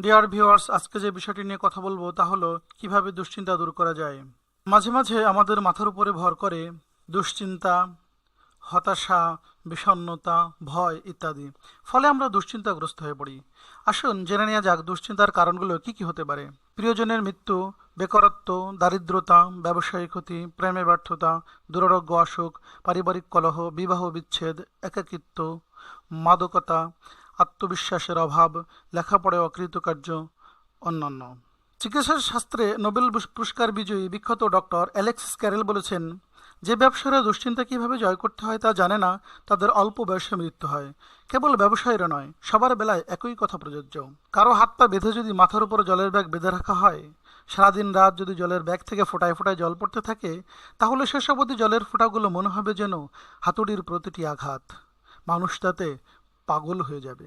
Dear viewers আজকে যে বিষয়টি নিয়ে কথা বলব তা হলো, কীভাবে দুশ্চিন্তা দূর করা যায়? মাঝে মাঝে আমাদের মাথার উপরে ভর করে দুশ্চিন্তা, হতাশা, বিষণ্ণতা, ভয় ইত্যাদি। ফলে আমরা দুশ্চিন্তাগ্রস্ত হয়ে পড়ি। আসুন জেনে নেওয়া যাক দুশ্চিন্তার কারণগুলো কি কি হতে পারে। প্রিয়জনের মৃত্যু, বেকারত্ব, দারিদ্রতা, ব্যবসায়িক ক্ষতি, প্রেমে ব্যর্থতা, দুরারোগ্য অসুখ, পারিবারিক কলহ, বিবাহ বিচ্ছেদ, একাকিত্ব, মাদকতা আত্মবিশ্বাসের অভাব, লেখাপড়ায় অকৃতকার্য, অন্যান্য। চিকিৎসা শাস্ত্রে নোবেল পুরস্কার বিজয়ী বিখ্যাত ডক্টর অ্যালেক্স ক্যারেল বলেছেন, যে ব্যবসায়ীরা দুশ্চিন্তা কীভাবে জয় করতে হয় তা জানে না, তাদের অল্প বয়সে মৃত্যু হয়। কেবল ব্যবসায়ীরা নয়, সবার বেলায় একই কথা প্রযোজ্য। কারও হাত পা বেঁধে যদি মাথার উপর জলের ব্যাগ বেঁধে রাখা হয়, সারাদিন রাত যদি জলের ব্যাগ থেকে ফোটায় ফোটায় জল পড়তে থাকে, তাহলে শেষ অবধি জলের ফোঁটাগুলো মনে হবে যেন হাতুড়ির প্রতিটি আঘাত। মানুষ তাতে পাগল হয়ে যাবে।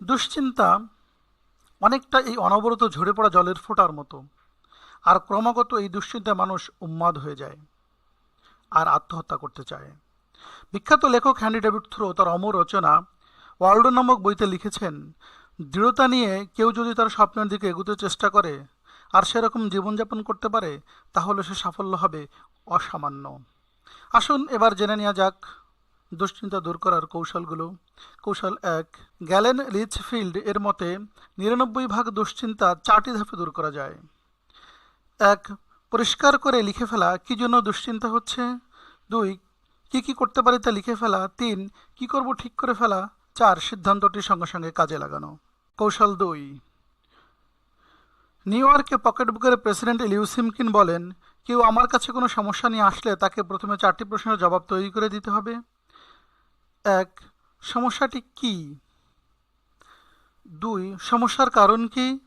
দুশ্চিন্তা অনেকটা এই অনবরত ঝরে পড়া জলের ফোঁটার মতো। আর ক্রমাগত এই দুশ্চিন্তায় মানুষ উন্মাদ হয়ে যায় আর আত্মহত্যা করতে চায়। বিখ্যাত লেখক হ্যান্ডি ডেভিড থ্রো তার অমর রচনা ওয়ার্ল্ড নামক বইতে লিখেছেন, দৃঢ়তা নিয়ে কেউ যদি তার স্বপ্নের দিকে এগুতে চেষ্টা করে আর সেরকম জীবনযাপন করতে পারে, তাহলে সে সাফল্য হবে অসামান্য। আসুন এবার জেনে নেওয়া যাক দুশ্চিন্তা দূর করার কৌশলগুলো। কৌশল এক, গ্যালেন রিচফিল্ড এর মতে নিরানব্বই ভাগ দুশ্চিন্তা চারটি ধাপে দূর করা যায়। এক, পরিষ্কার করে লিখে ফেলা কি জন্য দুশ্চিন্তা হচ্ছে। দুই, কি কি করতে পারি তা লিখে ফেলা। তিন, কি করব ঠিক করে ফেলা। চার, সিদ্ধান্তটি সঙ্গে সঙ্গে কাজে লাগানো। কৌশল দুই, নিউ ইয়র্কে পকেটবুকের প্রেসিডেন্ট লিউসিমকিন বলেন, কেউ আমার কাছে কোনো সমস্যা নিয়ে আসলে তাকে প্রথমে চারটি প্রশ্নের জবাব তৈরি করে দিতে হবে। এক, সমস্যাটি কি? দুই, সমস্যার কারণ কি?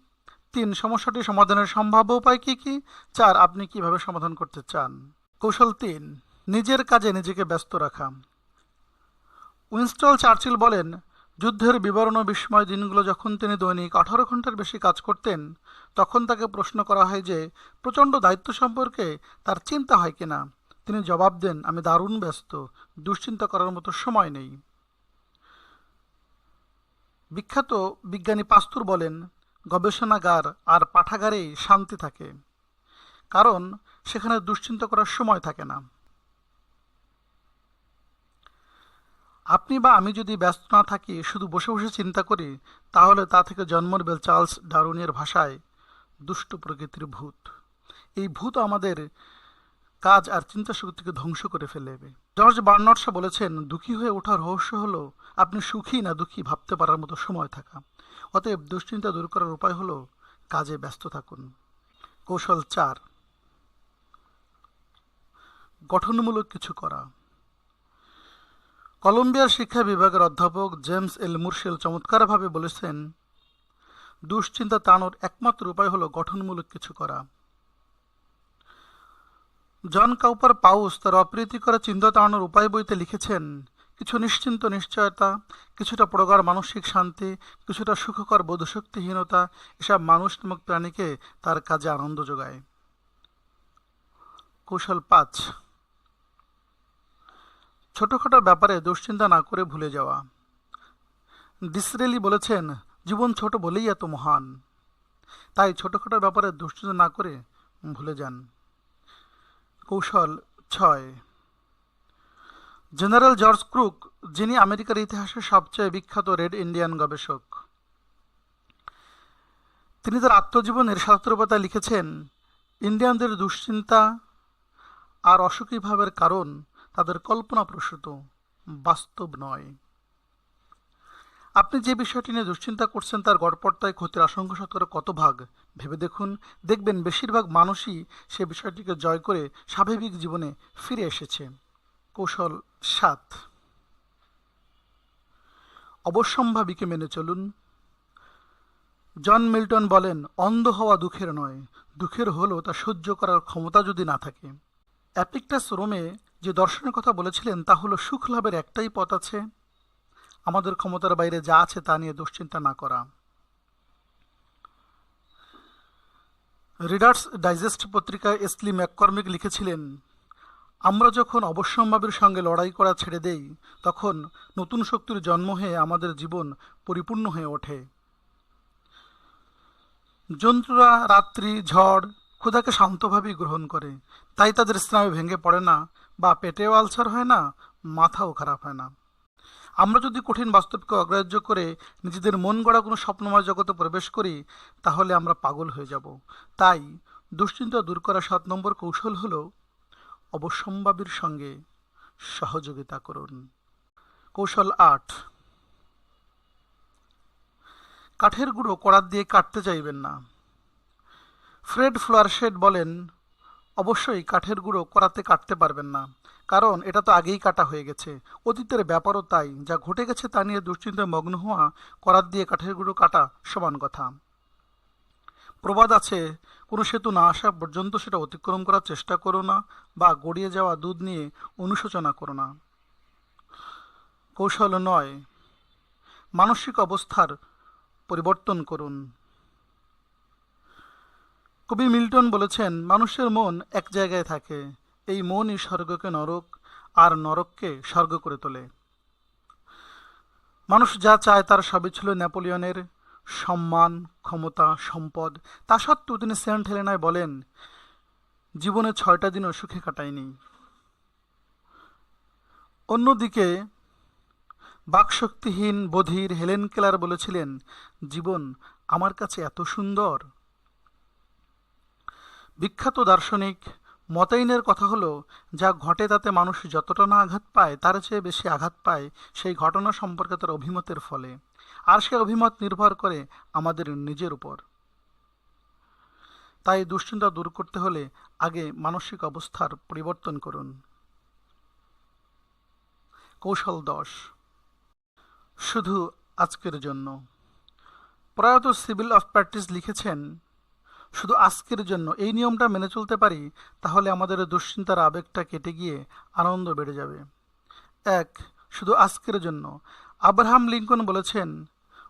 তিন, সমস্যাটি সমাধানের সম্ভাব্য উপায় কি কি? চার, আপনি কীভাবে সমাধান করতে চান? কৌশল তিন, নিজের কাজে নিজেকে ব্যস্ত রাখা। উইনস্টল চার্চিল বলেন, যুদ্ধের বিবরণ ও বিস্ময় দিনগুলো যখন তিনি দৈনিক আঠারো ঘণ্টার বেশি কাজ করতেন, তখন তাকে প্রশ্ন করা হয় যে, প্রচণ্ড দায়িত্ব সম্পর্কে তার চিন্তা হয় কিনা? তিনি জবাব দেন, আমি দারুণ ব্যস্ত, দুশ্চিন্তা করার মতো সময় নেই। বিখ্যাত বিজ্ঞানী পাস্তুর বলেন, গবেষণাগার আর পাঠাগারেই শান্তি থাকে, কারণ সেখানে দুশ্চিন্তা করার সময় থাকে না। আপনি বা আমি যদি ব্যস্ত না থাকি, শুধু বসে বসে চিন্তা করি, তাহলে তা থেকে জন্ম নেবে চার্লস ডারুনের ভাষায়, দুষ্ট প্রকৃতির ভূত। এই ভূত আমাদের কাজ আর চিন্তা শক্তিকে ধ্বংস করে ফেলবে জর্জ বার্নার্সা বলেছেন, দুঃখী হয়ে ওঠার রহস্য হলো, আপনি সুখী না দুঃখী ভাবতে পারার মতো সময় থাকা। অতএব দুশ্চিন্তা দূর করার উপায় হলো কাজে ব্যস্ত থাকুন। কৌশল চার, গঠনমূলক কিছু করা। কলম্বিয়ার শিক্ষা বিভাগের অধ্যাপক জেমস এল মুরশেল চমৎকারভাবে বলেছেন, দুশ্চিন্তা তাড়ানোর একমাত্র উপায় হলো গঠনমূলক কিছু করা। জন কাউপার পাউস তার অপ্রীতিকর চিন্তা তাড়ানোর উপায় বইতে লিখেছেন, কিছু নিশ্চিন্ত নিশ্চয়তা, কিছুটা প্রগাঢ় মানসিক শান্তি, কিছুটা সুখকর বোধশক্তিহীনতা, এসব মানুষ নামক প্রাণীকে তার কাজে আনন্দ যোগায়। কৌশল পাঁচ। ছোটখাটো ব্যাপারে দুশ্চিন্তা না করে ভুলে যাওয়া। ডিসরেলি বলেছেন, জীবন ছোট বলেই এত মহান। তাই ছোটখাটো ব্যাপারে দুশ্চিন্তা না করে ভুলে যান। কৌশল ছয়। জেনারেল জর্জ ক্রুক, যিনি আমেরিকার ইতিহাসে সবচেয়ে বিখ্যাত রেড ইন্ডিয়ান গবেষক, তিনি তার আত্মজীবনের সাহস্ত্রপাতায় লিখেছেন, ইন্ডিয়ানদের দুশ্চিন্তা আর অসুখী ভাবের কারণ তাদের কল্পনাপ্রসূত বাস্তব নয়। আপনি যে বিষয়টি নিয়ে দুশ্চিন্তা করছেন তার গড়পড়তায় ক্ষতির আশঙ্কা শতকরা কত ভাগ? ভেবে দেখুন, দেখবেন বেশিরভাগ মানুষই সে বিষয়টিকে জয় করে স্বাভাবিক জীবনে ফিরে এসেছে। কৌশল সাত। অবশ্যম্ভাবীকে মেনে চলুন। জন মিল্টন বলেন, অন্ধ হওয়া দুঃখের নয়, দুঃখের হলেও তা সহ্য করার ক্ষমতা যদি না থাকে। অ্যাপিকটাস রোমে যে দর্শনের কথা বলেছিলেন, তা হলো সুখ লাভের একটাই পথ আছে। আমাদের ক্ষমতার বাইরে যা আছে তা নিয়ে দুশ্চিন্তা না করা। রিডার্স ডাইজেস্ট পত্রিকায় এসলি ম্যাককর্মিক লিখেছিলেন, আমরা যখন অবশ্যম্ভাবের সঙ্গে লড়াই করা ছেড়ে দেই, তখন নতুন শক্তির জন্ম হয়ে আমাদের জীবন পরিপূর্ণ হয়ে ওঠে। জন্তুরা রাত্রি, ঝড়, ক্ষুধাকে শান্তভাবেই গ্রহণ করে। তাই তাদের স্নায়ু ভেঙে পড়ে না বা পেটেও আলসার হয় না, মাথাও খারাপ হয় না। আমরা যদি কঠিন বাস্তবকে অগ্রাহ্য করে নিজেদের মন গড়া কোনো স্বপ্নময় জগতে প্রবেশ করি, তাহলে আমরা পাগল হয়ে যাব। তাই দুশ্চিন্তা দূর করার সাত নম্বর কৌশল হল অবসম্ভাবীর সঙ্গে সহযোগিতা করুন। কৌশল আট। কাঠের গুঁড়ো কড়াত দিয়ে কাটতে চাইবেন না। ফ্রেড ফ্লোয়ারশেড বলেন অবশ্যই কাঠের গুঁড়ো করাতে কাটতে পারবেন না। কারণ এটা তো আগেই কাটা হয়ে গেছে। অতীতের ব্যাপারও তাই। যা ঘটে গেছে তা নিয়ে দুশ্চিন্তায় মগ্ন হওয়া করাত দিয়ে কাঠের গুঁড়ো কাটা সমান কথা। প্রবাদ আছে, কোনো সেতু না আসা পর্যন্ত সেটা অতিক্রম করার চেষ্টা করো না বা গড়িয়ে যাওয়া দুধ নিয়ে অনুশোচনা করো না। কৌশল নয়। মানসিক অবস্থার পরিবর্তন করুন। কবি মিল্টন বলেছেন, মানুষের মন এক জায়গায় থাকে, এই মনই স্বর্গকে নরক, আর নরককে স্বর্গ করে তোলে। মানুষ যা চায় তার সবই ছিল নেপোলিয়নের সম্মান, ক্ষমতা, সম্পদ। তা সত্ত্বেও তিনি সেন্ট হেলেনায় বলেন, জীবনে ছয়টা দিনও সুখে কাটায়নি। অন্যদিকে, বাকশক্তিহীন বধির হেলেন কেলার বলেছিলেন, জীবন আমার কাছে এত সুন্দর। বিখ্যাত দার্শনিক মতাইনের কথা হলো, যা ঘটে তাতে মানুষ যতটা না আঘাত পায়, তার চেয়ে বেশি আঘাত পায় সেই ঘটনা সম্পর্কে তার অভিমতের ফলে। আর সে অভিমত নির্ভর করে আমাদের নিজের উপর। তাই দুশ্চিন্তা দূর করতে হলে আগে মানসিক অবস্থার পরিবর্তন করুন। কৌশল দশ। শুধু আজকের জন্য। প্রয়াত সিভিল অফ প্র্যাকটিস লিখেছেন শুধু আজকের জন্য এই নিয়মটা মেনে চলতে পারি, তাহলে আমাদের দুশ্চিন্তার আবেগটা কেটে গিয়ে আনন্দ বেড়ে যাবে। এক, শুধু আজকের জন্য। আব্রাহাম লিঙ্কন বলেছেন,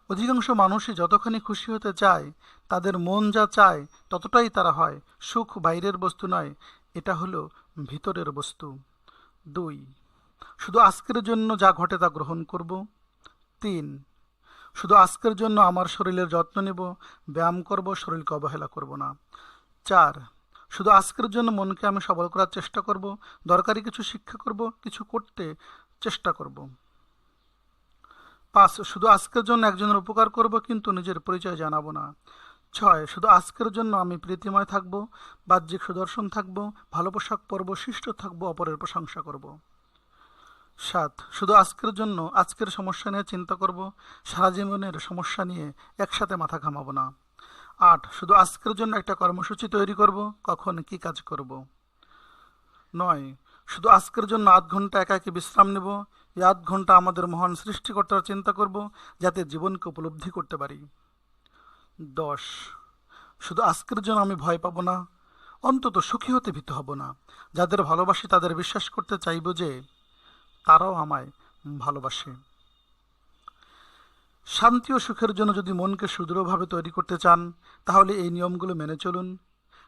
অধিকাংশ মানুষই যতখানি খুশি হতে চায়, তাদের মন যা চায় ততটাই তারা হয়। সুখ বাইরের বস্তু নয়, এটা হলো ভিতরের বস্তু। দুই, শুধু আজকের জন্য যা ঘটে তা গ্রহণ করব। তিন শুধু আজকের জন্য আমার শরীরের যত্ন নেব, ব্যায়াম করব, শরীরকে অবহেলা করব না। চার, শুধু আজকের জন্য মনকে আমি সবল করার চেষ্টা করব, দরকারি কিছু শিক্ষা করব, কিছু করতে চেষ্টা করব। পাঁচ, শুধু আজকের জন্য একজনের উপকার করব কিন্তু নিজের পরিচয় জানাব না। ছয়, শুধু আজকের জন্য আমি প্রীতিময় থাকব, বাহ্যিক সুদর্শন থাকব, ভালো পোশাক পরব, শিষ্ট থাকব, অপরের প্রশংসা করব। সাত, শুধু আজকের জন্য আজকের সমস্যা নিয়ে চিন্তা করব, সারা জীবনের সমস্যা নিয়ে একসাথে মাথা ঘামাবো না। আট, শুধু আজকের জন্য একটা কর্মসূচি তৈরি করব, কখন কি কাজ করব। নয়, শুধু আজকের জন্য আধ ঘণ্টা একাকি বিশ্রাম নেব, এই আধ ঘণ্টা আমাদের মহান সৃষ্টিকর্তার চিন্তা করব, যাতে জীবনকে উপলব্ধি করতে পারি। দশ, শুধু আজকের জন্য আমি ভয় পাব না, অন্তত সুখী হতে ভীত হব না, যাদের ভালোবাসি তাদের বিশ্বাস করতে চাইব যে তারাও আমায় ভালোবাসে। শান্তি ও সুখের জন্য যদি মনকে সুদৃঢ়ভাবে তৈরি করতে চান, তাহলে এই নিয়মগুলো মেনে চলুন।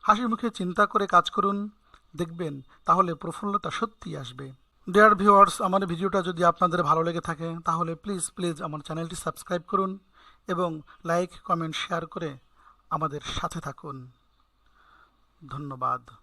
হাসি মুখে চিন্তা করে কাজ করুন। দেখবেন তাহলে প্রফুল্লতা সত্যিই আসবে। ডিয়ার ভিউয়ার্স আমার ভিডিওটা যদি আপনাদের ভালো লেগে থাকে, তাহলে প্লিজ প্লিজ আমার চ্যানেলটি সাবস্ক্রাইব করুন এবং লাইক কমেন্ট শেয়ার করে আমাদের সাথে থাকুন। ধন্যবাদ।